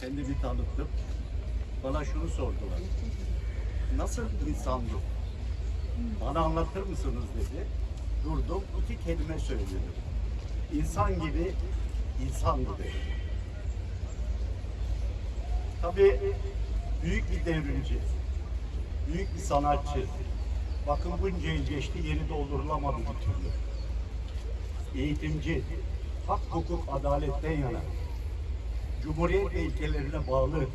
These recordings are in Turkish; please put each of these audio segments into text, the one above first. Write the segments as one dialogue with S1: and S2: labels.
S1: kendimi tanıttım. Bana şunu sordular. Nasıl insanlık? Bana anlatır mısınız dedi. Durdum, iki kelime söyledim. İnsan gibi insandı dedi. Tabii büyük bir devrimci, büyük bir sanatçı. Bakın bunca yıl geçti, yeri doldurulamadı bir türlü. Eğitimci, hak, hukuk, adaletten yana. Cumhuriyet ilkelerine bağlı,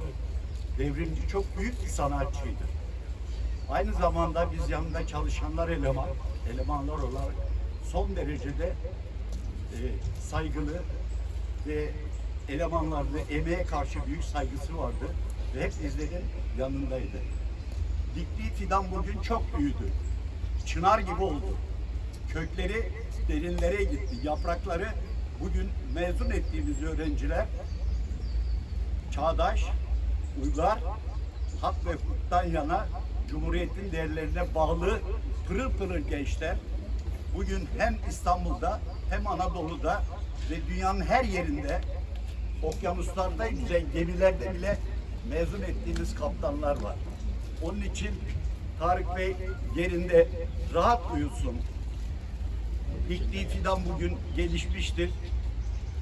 S1: devrimci, çok büyük bir sanatçıydı. Aynı zamanda biz yanında çalışanlar eleman, elemanlar olarak son derecede e, saygılı ve elemanlarına emeğe karşı büyük saygısı vardı ve hep bizlerin yanındaydı. Diktiği fidan bugün çok büyüdü. Çınar gibi oldu. Kökleri derinlere gitti. Yaprakları bugün mezun ettiğimiz öğrenciler çağdaş, uygar, hak ve hukuktan yana Cumhuriyet'in değerlerine bağlı pırıl pırıl gençler bugün hem İstanbul'da hem Anadolu'da ve dünyanın her yerinde okyanuslarda yüzen gemilerde bile mezun ettiğimiz kaptanlar var. Onun için Tarık Bey yerinde rahat uyusun. Diktiği fidan bugün gelişmiştir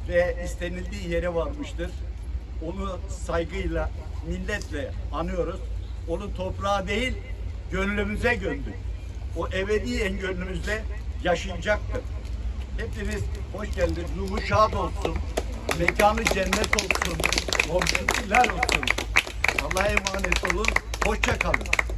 S1: ve istenildiği yere varmıştır. Onu saygıyla, minnetle anıyoruz. Onu toprağa değil, gönlümüze gömdük. O ebediyen gönlümüzde yaşayacaktır. Hepiniz hoş geldiniz. Ruhu şad olsun. Mekanı cennet olsun. Komşular olsun. Allah'a emanet olun. Hoşça kalın.